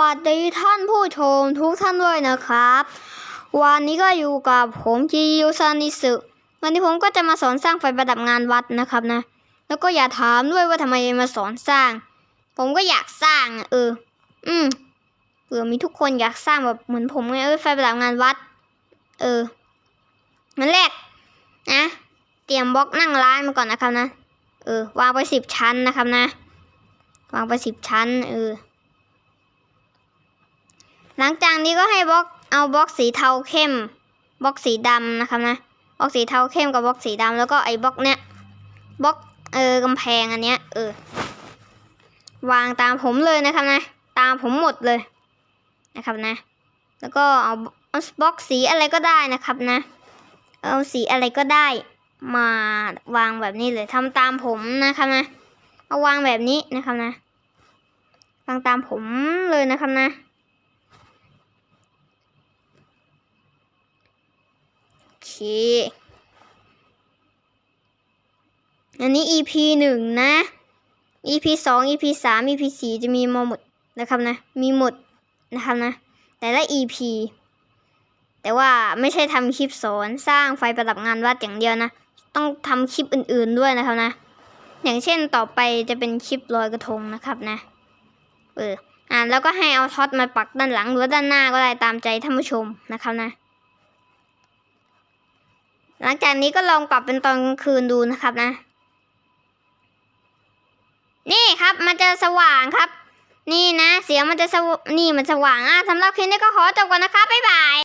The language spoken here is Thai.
วัสดีท่านผู้ชมทุกท่านด้วยนะครับ วันนี้ก็อยู่กับผมจิยูซานิสึวันนี้ผมก็จะมาสอนสร้างไฟประดับงานวัดนะครับนะ แล้วก็อย่าถามด้วยว่าทำไมมาสอนสร้าง ผมก็อยากสร้างอะเออ อืมเผื่อมีทุกคนอยากสร้างแบบเหมือนผมไงเออไฟประดับงานวัด เออมันแรกนะเตรียมบล็อกนั่งร้านมาก่อนนะครับนะ เออ วางไปสิบชั้นนะครับนะ วางไปสิบชั้น เออ หลังจากนี้ก็ให้บล็อกเอาบล็อกสีเทาเข้มบล็อกสีดำนะครับนะบล็อกสีเทาเข้มกับบล็อกสีดำแล้วก็ไอ้บล็อกเนี้ยบล็อกเออกำแพงอันเนี้ยเออวางตามผมเลยนะครับนะ ตามผมหมดเลยนะครับนะ แล้วก็เอาเอาบล็อกสีอะไรก็ได้นะครับนะ เอาสีอะไรก็ได้มาวางแบบนี้เลยทำตามผมนะครับนะ เอาวางแบบนี้นะครับนะวางตามผมเลยนะครับนะ โอ เค อันนี้ EP หนึ่งนะ EP สอง EP สาม EP สี่จะมีมาหมดนะครับนะ มีหมดนะครับนะ แต่ละ EP แต่ว่าไม่ใช่ทำคลิปสอนสร้างไฟประดับงานวัดอย่างเดียวนะ ต้องทำคลิปอื่นๆด้วยนะครับนะ อย่างเช่นต่อไปจะเป็นคลิปลอยกระทงนะครับนะ เอออ่าแล้วก็ให้เอาท็อตมาปักด้านหลังหรือด้านหน้าก็ได้ตามใจท่านผู้ชมนะครับนะ หลังจากนี้ก็ลองปรับเป็นตอนกลางคืนดูนะครับนะ นี่ครับมันจะสว่างครับ นี่นะ เสียงมันจะสวนี่มันสว่างอะสำหรับคลิปนี้ก็ขอจบก่อนนะครับบ๊ายบาย